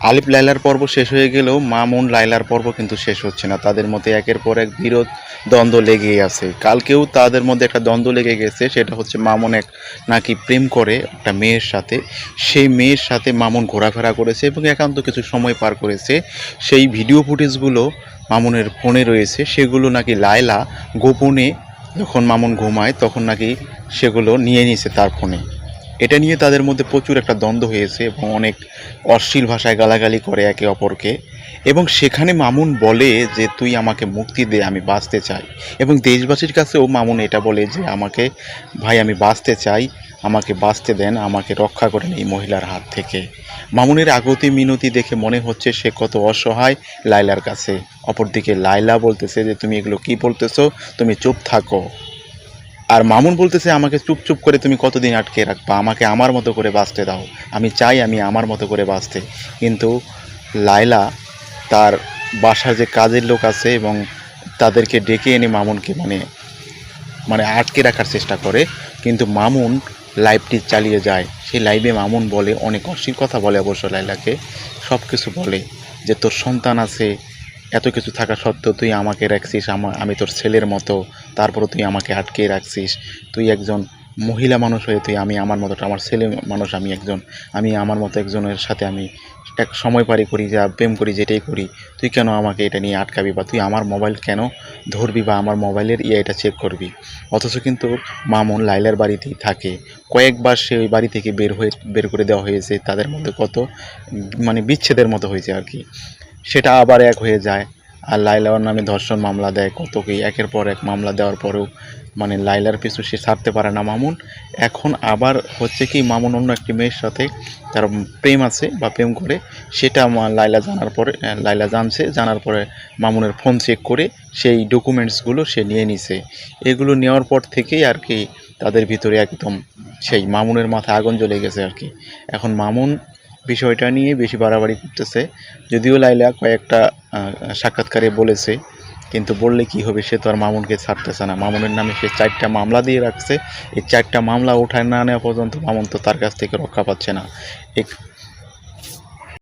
আলিফ লাইলার পর্ব শেষ হয়ে গেলেও মামুন লাইলার পর্ব কিন্তু শেষ হচ্ছে না। তাদের মধ্যে একের পর এক বিরোধ, দ্বন্দ্ব লেগেই আছে। কালকেও তাদের মধ্যে একটা দ্বন্দ্ব লেগে গেছে, সেটা হচ্ছে মামুন এক নাকি প্রেম করে একটা মেয়ের সাথে। সেই মেয়ের সাথে মামুন ঘোরাফেরা করেছে এবং একান্ত কিছু সময় পার করেছে। সেই ভিডিও ফুটেজগুলো মামুনের ফোনে রয়েছে, সেগুলো নাকি লায়লা গোপনে যখন মামুন ঘুমায় তখন নাকি সেগুলো নিয়ে নিয়েছে তার ফোনে। এটা নিয়ে তাদের মধ্যে প্রচুর একটা দ্বন্দ্ব হয়েছে এবং অনেক অশ্লীল ভাষায় গালাগালি করে একে অপরকে। এবং সেখানে মামুন বলে যে, তুই আমাকে মুক্তি দে, আমি বাঁচতে চাই। এবং দেশবাসীর কাছেও মামুন এটা বলে যে, আমাকে, ভাই, আমি বাঁচতে চাই, আমাকে বাঁচতে দেন, আমাকে রক্ষা করেন এই মহিলার হাত থেকে। মামুনের আগতি মিনতি দেখে মনে হচ্ছে সে কত অসহায় লাইলার কাছে। অপরদিকে লাইলা বলতেছে যে, তুমি এগুলো কি বলতেছো? তুমি চুপ থাকো। আর মামুন বলতেছে, আমাকে চুপ চুপ করে তুমি কতদিন আটকে রাখবা? আমাকে আমার মতো করে বাঁচতে দাও। আমি চাই আমি আমার মতো করে বাঁচতে। কিন্তু লায়লা তার বাসার যে কাজের লোক আছে এবং তাদেরকে ডেকে এনে মামুনকে মানে মানে আটকে রাখার চেষ্টা করে, কিন্তু মামুন লাইভটি চালিয়ে যায়। সেই লাইভে মামুন বলে, অনেক অশ্লীল কথা বলে অবশ্য লাইলাকে সব কিছু বলে যে, তোর সন্তান আছে এত কিছু থাকা সত্ত্বেও তুই আমাকে রাখছিস আমার আমি তোর ছেলের মতো তারপরে তুই আমাকে আটকে রাখছিস। তুই একজন মহিলা মানুষ হয়ে তুই, আমি আমার মতো আমার ছেলে মানুষ, আমি একজন আমি আমার মতো একজনের সাথে আমি এক সময় পারি করি, যা প্রেম করি, যেটাই করি। তুই কেন আমাকে এটা নিয়ে আটকাবি বা তুই আমার মোবাইল কেন ধরবি বা আমার মোবাইলের ইয়ে এটা চেক করবি? অথচ কিন্তু মামুন লাইলার বাড়িতেই থাকে। কয়েকবার সে ওই বাড়ি থেকে বের হয়ে বের করে দেওয়া হয়েছে, তাদের মধ্যে কত মানে বিচ্ছেদের মতো হয়েছে আর কি। সেটা আবার এক হয়ে যায়। আর লাইলার নামে ধর্ষণ মামলা দেয় কত কি, একের পর এক মামলা দেওয়ার পরেও। মানে লাইলার পিছু সে ছাড়তে পারে না মামুন। এখন আবার হচ্ছে কি, মামুন অন্য একটি মেয়ের সাথে তার প্রেম আছে বা প্রেম করে। সেটা লাইলা জানার পরে লাইলা জানছে। জানার পরে মামুনের ফোন চেক করে সেই ডকুমেন্টসগুলো সে নিয়ে নিছে। এগুলো নেওয়ার পর থেকেই আর কি তাদের ভিতরে একদম সেই মামুনের মাথায় আগুন জ্বলে গেছে আর কি। এখন মামুন বিষয়টা নিয়ে বেশি বাড়াবাড়ি করতেছে। যদিও লাইলা কয়েকটা সাক্ষাৎকারে বলেছে, কিন্তু বললে কি হবে সে তো আর মামুনকে ছাড়তেছে না। মামুনের নামে সে চারটা মামলা দিয়ে রাখছে। এই চারটা মামলা ওঠায় না নেওয়া পর্যন্ত মামুন তো তার কাছ থেকে রক্ষা পাচ্ছে না। এক